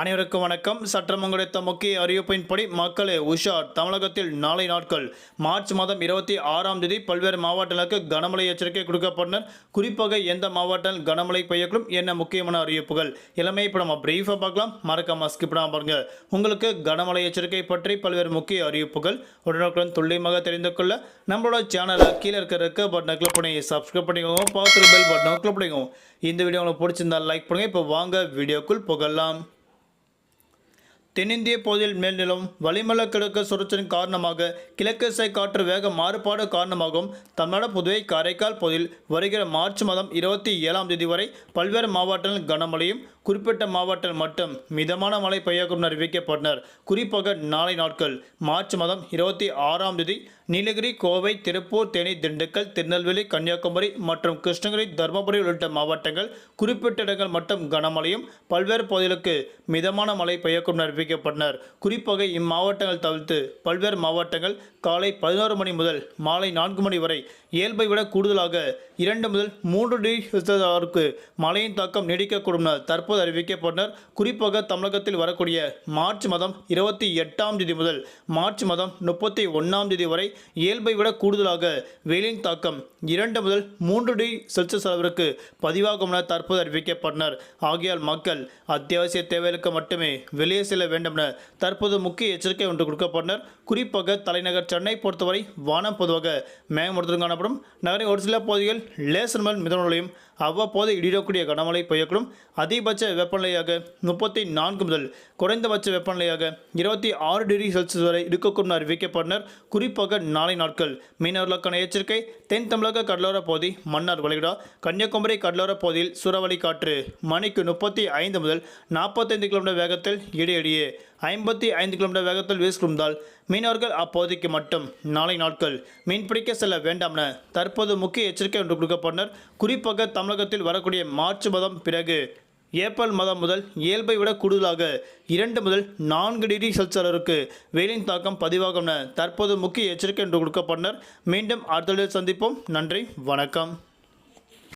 அனைவருக்கும் வணக்கம். சற்றம் கிடைத்த முக்கிய அறிவிப்பின்படி மக்களே உஷார். தமிழகத்தில் நாளை நாட்கள் மார்ச் மாதம் இருபத்தி ஆறாம் தேதி பல்வேறு மாவட்டங்களுக்கு கனமழை எச்சரிக்கை கொடுக்கப்பட்டனர் குறிப்பாக எந்த மாவட்டம் கனமழை பெய்யக்கூடும் என்ன முக்கியமான அறிவிப்புகள்? எல்லாமே இப்போ நம்ம பிரீஃபாக பார்க்கலாம். மறக்காம ஸ்கிப் பண்ணாம பாருங்க. உங்களுக்கு கனமழை எச்சரிக்கை பற்றி பல்வேறு முக்கிய அறிவிப்புகள் உடனுக்குடன் துல்லியமாக தெரிந்து கொள்ள நம்மளோட சேனலை கீழே இருக்க இருக்க பட்டனை கிளிக் பண்ணி சப்ஸ்கிரைப் பண்ணிக்கோங்க. பார்த்து பெல் பட்டனை கிளிக் பண்ணிக்கோங்க. இந்த வீடியோ உங்களுக்கு பிடிச்சிருந்தால் லைக் பண்ணுங்கள் இப்போ வாங்க வீடியோக்குள் புகழலாம் தென்னிந்திய பகுதியில் மேல்நிலம் வளிமல கிழக்கு சுழற்சியின் காரணமாக கிழக்கு திசை காற்று வேக மாறுபாடு காரணமாகவும் தமிழ்நாடு புதுவை காரைக்கால் பகுதியில் வருகிற மார்ச் மாதம் இருபத்தி ஏழாம் தேதி வரை பல்வேறு மாவட்டங்கள் கனமழையும் குறிப்பிட்ட மாவட்டத்தில் மட்டும் மிதமான மழை பெய்யக்கும் அறிவிக்கப்பட்டனர். குறிப்பாக நாளை நாட்கள் மார்ச் மாதம் இருபத்தி ஆறாம் தேதி நீலகிரி கோவை திருப்பூர் தேனி திண்டுக்கல் திருநெல்வேலி கன்னியாகுமரி மற்றும் கிருஷ்ணகிரி தருமபுரி உள்ளிட்ட மாவட்டங்கள் குறிப்பிட்ட இடங்கள் மட்டும் கனமழையும் பல்வேறு பகுதிகளுக்கு மிதமான மழை பெய்யக்கூடும் அறிவிக்கப்பட்டனர். குறிப்பாக இம்மாவட்டங்கள் தவிர்த்து பல்வேறு மாவட்டங்கள் காலை பதினோரு மணி முதல் மாலை நான்கு மணி வரை இயல்பை விட கூடுதலாக இரண்டு முதல் மூன்று டிகிரி மழையின் தாக்கம் நீடிக்கக்கூடும் என தற்போது அறிவிக்கப்பட்டனர். குறிப்பாக தமிழகத்தில் வரக்கூடிய மார்ச் மாதம் இருபத்தி எட்டாம் தேதி முதல் மார்ச் மாதம் முப்பத்தி ஒன்றாம் தேதி வரை இயல்பை விட கூடுதலாக வெயிலின் தாக்கம் இரண்டு முதல் மூன்று டிகிரி செல்சியஸ் அளவிற்கு பதிவாகும் என தற்போது அறிவிக்கப்பட்டனர். ஆகையால் மக்கள் அத்தியாவசிய தேவைகளுக்கு மட்டுமே வெளியே செல்ல வேண்டும் என தற்போது முக்கிய எச்சரிக்கை ஒன்று கொடுக்கப்பட்டனர். குறிப்பாக தலைநகர் சென்னை பொறுத்தவரை வானம் பொதுவாக மேகமூடத்துடன் காணப்படும். நகரின் ஒரு சில பகுதிகள் லேசர் மேல் மிதமலையும் அவ்வப்போது இடிடக்கூடிய கனமழை பெய்யக்கூடும். அதிகபட்ச வெப்பநிலையாக முப்பத்தி நான்கு முதல் குறைந்தபட்ச வெப்பநிலையாக இருபத்தி ஆறு டிகிரி செல்சியஸ் வரை இருக்கக்கூடும் அறிவிக்கப்பட்டனர். குறிப்பாக நாளை நாட்கள் மீனவர்களுக்கான எச்சரிக்கை. தென் தமிழக கடலோர பகுதி மன்னார் வளைகுடா கன்னியாகுமரி கடலோர பகுதியில் சூறாவளி காற்று மணிக்கு முப்பத்தி ஐந்து முதல் நாற்பத்தைந்து கிலோமீட்டர் வேகத்தில் இடையிடையே ஐம்பத்தி ஐந்து கிலோமீட்டர் வேகத்தில் வீசிருந்தால் மீனவர்கள் அப்போதைக்கு மட்டும் நாளை நாட்கள் மீன்பிடிக்க செல்ல வேண்டாம் என தற்போது முக்கிய எச்சரிக்கை ஒன்று கொடுக்கப்பட்டனர் குறிப்பாக தமிழகத்தில் வரக்கூடிய மார்ச் மாதம் பிறகு ஏப்ரல் மாதம் முதல் இயல்பை விட கூடுதலாக இரண்டு முதல் நான்கு டிகிரி செல்சியஸருக்கு வெயிலின் தாக்கம் பதிவாகும் என தற்போது முக்கிய எச்சரிக்கை என்று கொடுக்கப்பட்டனர் மீண்டும் அடுத்த சந்திப்போம். நன்றி வணக்கம்.